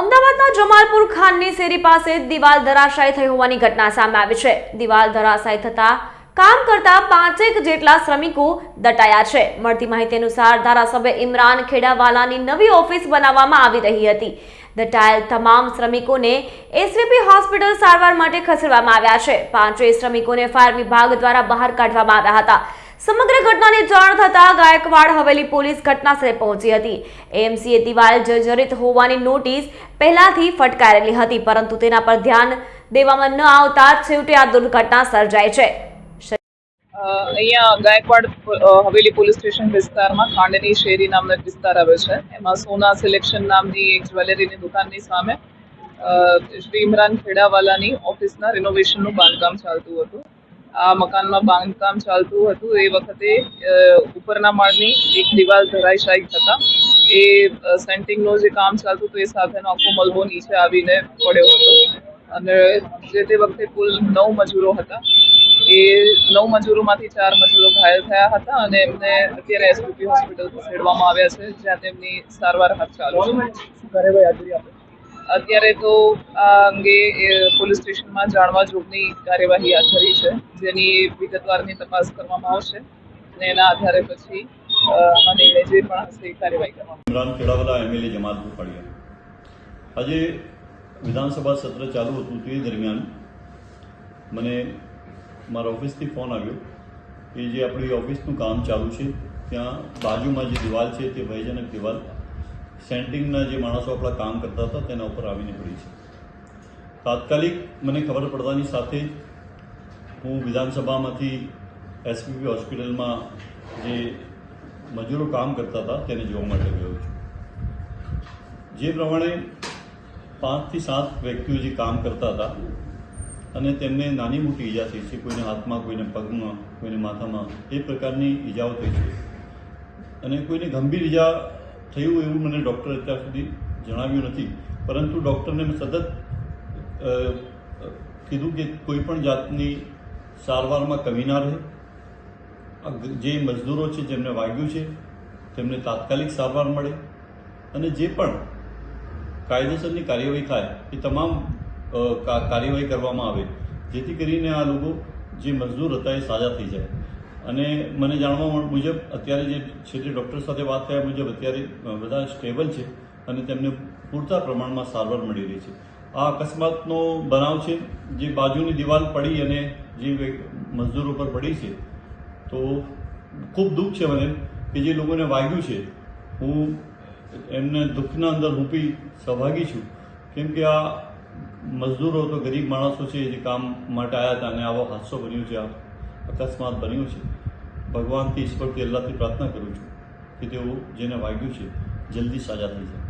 અમદાવાદના જમાલપુર ખાનની શેરી પાસે દિવાલ ધરાશાયી થઈ હોવાની ઘટના સામે આવી છે. દિવાલ ધરાશાયી થતા કામ કરતા પાંચેક જેટલા શ્રમિકો દટાયા છે. મળતી માહિતી અનુસાર ધારાસભ્ય ઇમરાન ખેડાવાલાની નવી ઓફિસ બનાવવામાં આવી રહી હતી. દટાયેલ તમામ શ્રમિકોને એસવીપી હોસ્પિટલ સારવાર માટે ખસેડવામાં આવ્યા છે. પાંચેય શ્રમિકોને ફાયર વિભાગ દ્વારા બહાર કાઢવામાં આવ્યા હતા. સમગ્ર ઘટનાની જાણ થતાં ગાયકવાડ હવેલી પોલીસ ઘટનાસ્થળે પહોંચી હતી. એએમસીએ દિવાલ જર્જરિત હોવાની નોટિસ પહેલાથી ફટકારેલી હતી, પરંતુ તેના પર ધ્યાન દેવામાં ન આવતા છેવટે આ દુર્ઘટના સર્જાઈ છે. અહીંયા ગાયકવાડ હવેલી પોલીસ સ્ટેશન વિસ્તારમાં ખાંડની શેરી નામનો એક વિસ્તાર આવે છે. એમાં સોના સિલેક્શન નામની એક જ્વેલરીની દુકાનની સામે શ્રી ઇમરાન ખેડાવાલાની ઓફિસના રિનોવેશનનું બાંધકામ ચાલતું હતું. આ મકાનમાં બાંધકામ ચાલતું હતું. એ વખતે ઉપરના માળની એક દિવાલ ધરાશાયી થતા. એ સેન્ટિંગનું જે કામ ચાલતું હતું, એ સાથેનો આખો મલબો નીચે આવીને પડ્યો હતો. અને જે તે વખતે કુલ નવ મજૂરો હતા. એ નવ મજૂરોમાંથી ચાર મજૂરો ઘાયલ થયા હતા અને એમને અત્યારે એસપીપી હોસ્પિટલ ખસેડવામાં આવ્યા છે, જ્યાં તેમની સારવાર હાથ ચાલુ છે. અત્યારે તો આ અંગે પોલીસ સ્ટેશનમાં જાણવા જોગની કાર્યવાહી હાથ ધરી છે, જેની વિગતવારની તપાસ કરવામાં આવશે અને એના આધારે પછી આમાં જે પણ એ કાર્યવાહી કરવામાં ઇમરાન ખેડાવાલા એમએલએ જમાલપુર ફળિયા આજે વિધાનસભા સત્ર ચાલુ હતું તે દરમિયાન મને મારા ઓફિસથી ફોન આવ્યો કે જે આપણી ઓફિસનું કામ ચાલુ છે, ત્યાં બાજુમાં જે દિવાલ છે તે ભયજનક દિવાલ સેન્ટિંગના જે માણસો આપણા કામ કરતા હતા, તેના ઉપર આવીને નીકળી છે. તાત્કાલિક મને ખબર પડતાની સાથે જ હું વિધાનસભામાંથી એસપીપી હોસ્પિટલમાં જે મજૂરો કામ કરતા હતા, તેને જોવા માટે ગયો છું. જે પ્રમાણે પાંચથી સાત વ્યક્તિઓ જે કામ કરતા હતા અને તેમને નાની મોટી ઈજા થઈ છે, કોઈને હાથમાં, કોઈને પગમાં, કોઈને માથામાં, એ પ્રકારની ઈજાઓ થઈ છે. અને કોઈને ગંભીર ઈજા થયું એવું મને ડૉક્ટર અત્યાર સુધી જણાવ્યું નથી. પરંતુ ડૉક્ટરને મેં સતત કીધું કે કોઈ પણ જાતની સારવારમાં કમી ના રહે. જે મજદૂરો છે જેમને વાગ્યું છે, તેમને તાત્કાલિક સારવાર મળે અને જે પણ કાયદેસરની કાર્યવાહી થાય, એ તમામ કાર્યવાહી કરવામાં આવે. જેથી કરીને આ લોકો, જે મજદૂર હતા એ સાજા થઈ જાય. અને મને જાણવા મુજબ અત્યારે જે છેલ્લે ડૉક્ટર સાથે વાત થયા મુજબ અત્યારે બધા સ્ટેબલ છે અને તેમને પૂરતા પ્રમાણમાં સારવાર મળી રહી છે. આ અકસ્માતનો બનાવ છે, જે બાજુની દિવાલ પડી અને જે મજદૂરો પર પડી છે, તો ખૂબ દુઃખ છે મને કે જે લોકોને વાગ્યું છે. હું એમને દુઃખના અંદર રૂપી સહભાગી છું. કેમ કે આ મજદૂરો તો ગરીબ માણસો છે જે કામ માટે આવ્યા હતા અને આવો હાદસો બન્યો છે, આ અકસ્માત બન્યો છે. ભગવાનથી ઈશ્વરથી અલ્લાહથી પ્રાર્થના કરું છું કે તેઓ જેને વાગ્યું છે, જલ્દી સાજા થઈ જાય.